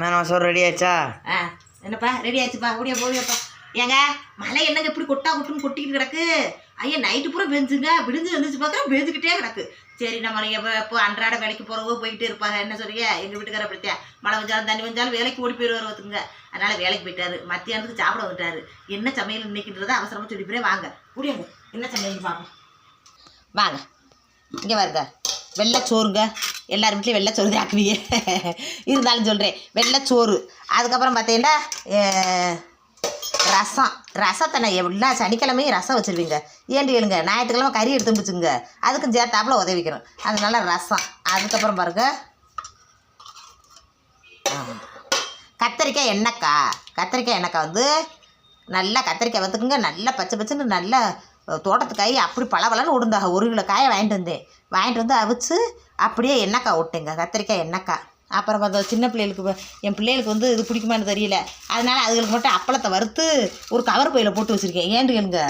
நான் சோறு ரெடி ஆச்சா? ஆ என்னப்பா ரெடி ஆச்சுப்பா. ஓடியா போவியாப்பா ஏங்க மழை என்னங்க இப்படி கொட்டா கொட்டுன்னு கொட்டிக்கிட்டு கிடக்கு? ஐயா நைட்டு பூரா பெஞ்சுங்க. விடுஞ்சு வந்துச்சு பார்க்குறோம் பெஞ்சுக்கிட்டே கிடக்கு. சரி நம்ம எப்போ இப்போ அன்றாட வேலைக்கு போகிறவங்க போயிட்டே இருப்பாங்க. என்ன சொல்றீங்க? எங்கள் வீட்டுக்கார அப்படித்தான் மழை வந்தாலும் தண்ணி வந்தாலும் வேலைக்கு ஓடி போயிடுவார் ஒருத்துங்க அதனால் வேலைக்கு போயிட்டாரு. மத்தியானத்துக்கு சாப்பிட வந்துட்டாரு. என்ன சமையல் இன்னைக்குன்றதை அவசரமாக சொல்லி போய் வாங்க. முடியாங்க என்ன சமையல் பார்ப்போம். வாங்க. இங்கே வருங்க வெள்ளைச்சோறுங்க எல்லார் வீட்லேயும் வெள்ளைச்சோறு தான் ஆக்குவீங்க இருந்தாலும் சொல்கிறேன் வெள்ளைச்சோறு அதுக்கப்புறம் பார்த்தீங்கன்னா ரசம். ரசத்தை நான் எல்லா சனிக்கிழமையும் ரசம் வச்சுருவீங்க. ஏன் கேளுங்க ஞாயிற்றுக்கிழமை கறி எடுத்து வச்சுங்க அதுக்கும் சேர்த்தாப்புல உதவிக்கிறோம் அதனால ரசம். அதுக்கப்புறம் பாருங்கள் கத்திரிக்காய் கத்தரிக்காய் கத்திரிக்காய் கத்தரிக்காய் வந்து நல்லா கத்திரிக்காய் வந்துக்குங்க நல்லா பச்சை பச்சைன்னு நல்லா தோட்டத்து காய் அப்படி பளபளன்னு விடுந்தாக ஒரு கிலோ காயை வாங்கிட்டு வந்தேன். வாங்கிட்டு வந்து அவிச்சு அப்படியே எண்ணெய்க்காய் விட்டேங்க கத்திரிக்காய் எண்ணெய்க்காய். அப்புறம் பார்த்தா சின்ன பிள்ளைகளுக்கு என் பிள்ளைகளுக்கு வந்து இது பிடிக்குமான்னு தெரியல. அதனால் அதுகளுக்கு மட்டும் அப்பளத்தை வறுத்து ஒரு கவர் பையில் போட்டு வச்சுருக்கேன். ஏன்னு கேளுங்க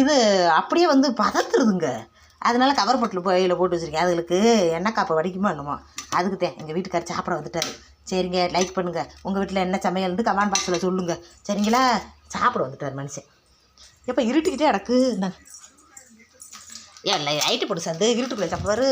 இது அப்படியே வந்து பதத்துருதுங்க. அதனால கவர் பொட்டில் பையில் போட்டு வச்சுருக்கேன். அதுகளுக்கு எண்ணெய் காப்பை வடிக்குமா என்னமோ. அதுக்கு தான் எங்கள் வீட்டுக்காரர் சாப்பிட வந்துட்டாரு. சரிங்க லைக் பண்ணுங்கள் உங்கள் வீட்டில் என்ன சமையல்னு கமெண்ட் பாக்ஸில் சொல்லுங்கள் சரிங்களா? சாப்பிட வந்துட்டார் மனுஷன். எப்போ இருட்டிக்கிட்டே கிடக்கு என்ன ஏன் லைட்டு போட்டு சேர்ந்து இருட்டுக்குள்ளே சாப்பிடுவாரு.